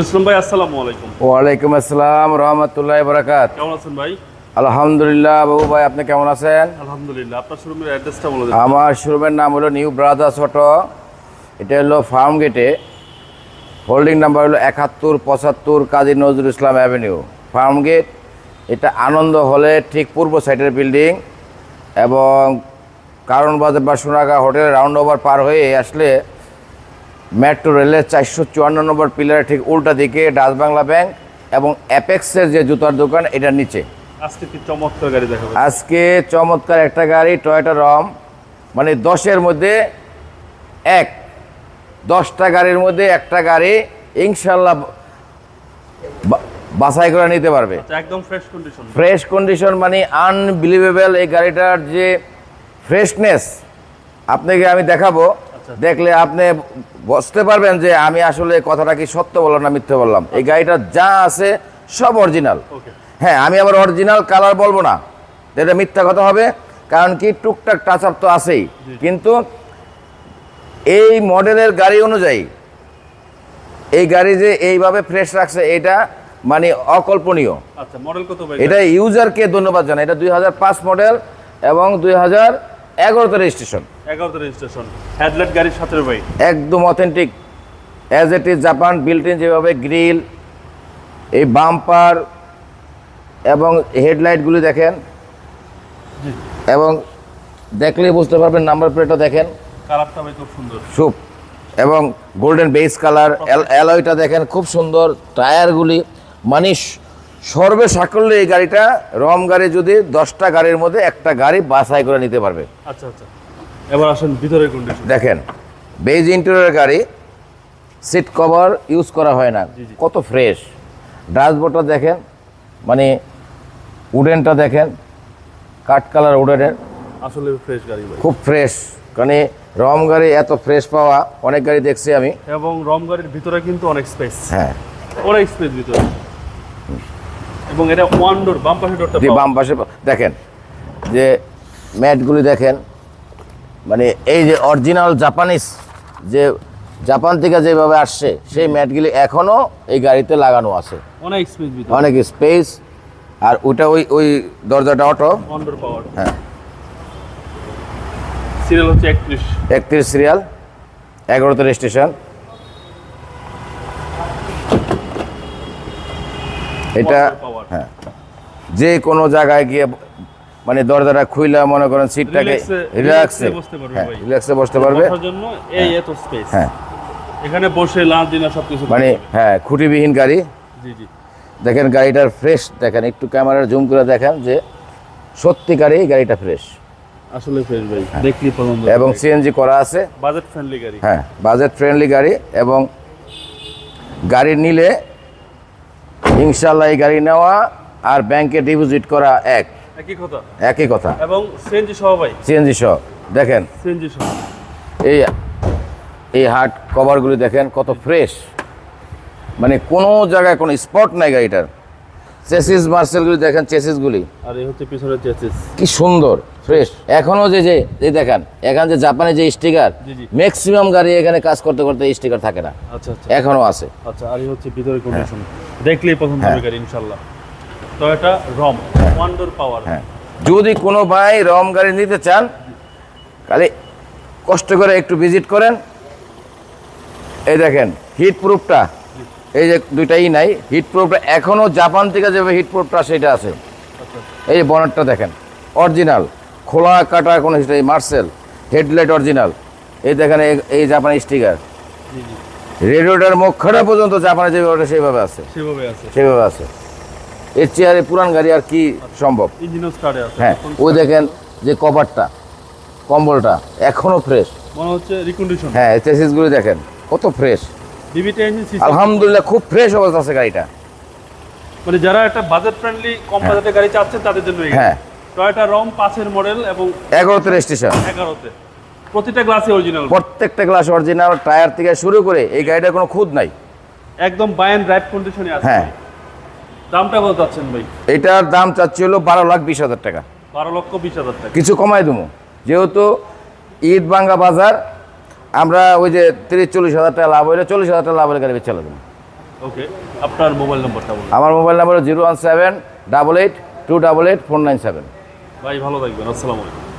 ইসলাম ভাই আসসালামু আলাইকুম। ওয়ালাইকুম আসসালাম রহমতুল্লাহ বরাকাত কেমন আছেন ভাই? আলহামদুলিল্লাহ বাবু ভাই আপনি কেমন আছেন? আলহামদুলিল্লাহ আপনার শোরুমের অ্যাড্রেসটা বলে দেন। আমার শোরুমের নাম হলো নিউ ব্রাদার্স অটো। এটা হলো ফার্ম গেটে। হোল্ডিং নাম্বার হলো একাত্তর পঁচাত্তর Kazi Nazrul Islam avenue. Farm gate এটা আনন্দ হলে ঠিক পূর্ব সাইডের বিল্ডিং এবং কারণ বাজার বা সোনাগা হোটেল রাউন্ড ওভার পার হয়ে আসলে মেট্রো রেলের চারশো চুয়ান্ন নম্বর পিলারের ঠিক উল্টা দিকে ডাচ বাংলা ব্যাংক এবং অ্যাপেক্সের যে জুতার দোকান এটার নিচে। আজকে কি চমৎকার গাড়ি আজকে চমৎকার একটা গাড়ি টয়োটা রম মানে দশের মধ্যে এক দশটা গাড়ির মধ্যে একটা গাড়ি ইনশাল্লাহ বাছাই করে নিতে পারবে। আচ্ছা একদম ফ্রেশ কন্ডিশন ফ্রেশ কন্ডিশন মানে আনবিলিভেবল এই গাড়িটার যে ফ্রেশনেস আপনাকে আমি দেখাবো। দেখলে আপনি বুঝতে পারবেন যে আমি আসলে কথাটা কি সত্য বললাম না মিথ্যে বললাম। এই গাড়িটার যা আছে সব অরিজিনাল হ্যাঁ আমি আবার অরিজিনাল কালার বলব না। এটা মিথ্যা কথা হবে কারণ কি টুকটাক টাচ আপ তো আছেই। কিন্তু এই মডেলের গাড়ি অনুযায়ী এই গাড়ি যে এইভাবে ফ্রেশ রাখছে এটা মানে অকল্পনীয়। আচ্ছা মডেল কত ভাই? এটা ইউজারকে ধন্যবাদ জানাই। এটা দুই হাজার পাঁচ মডেল এবং দুই হাজার এগারোতে রেজিস্ট্রেশন এগারোতে রেজিস্ট্রেশন হেডলাইট গাড়ির সাথে ভাই। একদম authentic as it is Japan built in যেভাবে গ্রিল এই বাম্পার এবং হেডলাইটগুলি দেখেন। এবং দেখলেই বুঝতে পারবেন নাম্বার প্লেটটা দেখেন। কালারটা ভাই খুব সুন্দর। সুপ। এবং গোল্ডেন বেস কালার অ্যালয়টা দেখেন খুব সুন্দর। টায়ারগুলি মানে স- সর্বে সাকল্যে এই গাড়িটা রম গাড়ি যদি দশটা গাড়ির মধ্যে একটা গাড়ি বাছাই করে নিতে পারবে। আচ্ছা আচ্ছা। এবার আসেন ভিতরের কন্ডিশন দেখেন বেজ ইন্টেরিয়র গাড়ি সিট কভার ইউজ করা হয় না। কত ফ্রেশ ড্যাশবোর্ডটা দেখেন মানে উডেনটা দেখেন কাঠ কালার উডেনের আসলে ফ্রেশ গাড়ি খুব ফ্রেশ মানে রম গাড়ি এত ফ্রেশ পাওয়া অনেক গাড়ি দেখছি আমি। এবং রম গাড়ির ভিতরে কিন্তু অনেক স্পেস হ্যাঁ। অনেক স্পেস ভিতরে। এবং এটা ওয়ান ডোর বাম পাশে ডোরটা যে বাম পাশে দেখেন যে ম্যাটগুলি দেখেন মানে এই যে অরিজিনাল জাপানিজ যে জাপান থেকে যেভাবে আসছে সেই ম্যাটগুলি এখনও এই গাড়িতে লাগানো আছে। অনেক স্পেস অনেক স্পেস আর ওটা ওই ওই দরজাটা অটো পাওয়ার হ্যাঁ। সিরিয়াল হচ্ছে একত্রিশ। একত্রিশ সিরিয়াল এগারোতে রেজিস্ট্রেশন এটা হ্যাঁ। যে কোনো জায়গায় গিয়ে মানে দরজাটা খুইলা মনে করেন সিটটাকে রিল্যাক্সে বসতে পারবে হ্যাঁ ভাই। রিল্যাক্সে বসতে পারবে। জন্য এই এত স্পেস হ্যাঁ। এখানে বসে লাঞ্চ ডিনার সবকিছু মানে হ্যাঁ খুঁটিবিহীন গাড়ি। জি জি। দেখেন গাড়িটার ফ্রেশ দেখেন একটু ক্যামেরা জুম করে দেখেন যে সত্যিকারই গাড়িটা ফ্রেশ আসলে ফ্রেশ ভাই দেখলি পছন্দ হ্যাঁ। এবং সিএনজি করা আছে। বাজেট ফ্রেন্ডলি গাড়ি। হ্যাঁ বাজেট ফ্রেন্ডলি গাড়ি এবং গাড়ি নিলে ইনশাল্লাহ এই গাড়ি নেওয়া আর ব্যাংকে ডিপোজিট করা এক। একই কথা। একই কথা। এবং সিএনজি সহ ভাই? সিএনজি সহ। দেখেন। সিএনজি সহ। এই এই হার্ট কভারগুলি দেখেন কত ফ্রেশ। মানে কোনো জায়গায় কোনো স্পট নাই গাড়িটার। চেসিস মার্সেলগুলি দেখেন চেসিসগুলি। আর এই হচ্ছে পিছনের চেসিস। কি সুন্দর ফ্রেশ। এখনও যে যে এই দেখেন এখানে যে জাপানে যে স্টিকার জি, জি। ম্যাক্সিমাম গাড়ি এখানে কাজ করতে করতে স্টিকার থাকে না। আচ্ছা আচ্ছা। এখনও আছে। আচ্ছা আর এই হচ্ছে ভিতরের কন্ডিশন দেখলেই পছন্দ হ্যাঁ। হবে গাড়ি ইনশাল্লাহ। তো এটা রম ওয়ান ডোর পাওয়ার হ্যাঁ। যদি কোনো ভাই রম গাড়ি নিতে চান খালি কষ্ট করে একটু ভিজিট করেন। এই দেখেন হিট প্রুফটা এই যে দুইটাই নাই হিট প্রুফটা এখনও জাপান থেকে যেভাবে হিট প্রুফটা সেটা আছে। এই যে বনেটটা দেখেন অরিজিনাল খোলা কাটা কোনো হিস্ট্রি মার্সেল হেডলাইট অরিজিনাল এই দেখেন এই- এই জাপানি স্টিকার রেডিওটার মুখটা পর্যন্ত জাপানে যেভাবে ওঠে সেইভাবে আছে। সেভাবে আছে। সেভাবে আছে। এর চেয়ারে পুরান গাড়ি আর কি সম্ভব? হ্যাঁ ওই দেখেন যে কভারটা কম্বলটা এখনও ফ্রেশ মনে হচ্ছে রিকন্ডিশন হ্যাঁ চেসিসগুলি দেখেন কত ফ্রেশ আলহামদুলিল্লাহ খুব ফ্রেশ অবস্থা আছে গাড়িটা। মানে যারা একটা বাজেট ফ্রেন্ডলি কম বাজেটের গাড়ি চাচ্ছেন তাদের জন্য হ্যাঁ। টয়োটা রম পাঁচের মডেল এবং এগারোতে রেজিস্ট্রেশন এগারোতে। প্রতিটা গ্লাসই অরিজিনাল প্রত্যেকটা গ্লাস অরিজিনাল টায়ার থেকে শুরু করে এই গাড়িটার কোনো খুদ নাই। একদম বাই অ্যান্ড ড্রাইভ কন্ডিশনে আছে। হ্যাঁ। দামটা কত চাচ্ছেন ভাই? এটার দাম চাচ্ছি হলো বারো লাখ বিশ হাজার টাকা। বারো লক্ষ বিশ হাজার টাকা। কিছু কমাই দেবো। যেহেতু ঈদ বাঙ্গা বাজার আমরা ওই যে তিরিশ চল্লিশ হাজার টাকা লাভ হইলে চল্লিশ হাজার টাকা লাভ হলে গাড়ি বেচে দেবো। ওকে আপনার মোবাইল নাম্বারটা বলুন। আমার mobile number zero one seven double eight two double eight four nine seven ভাই ভালো থাকবেন। আসসালামু আলাইকুম।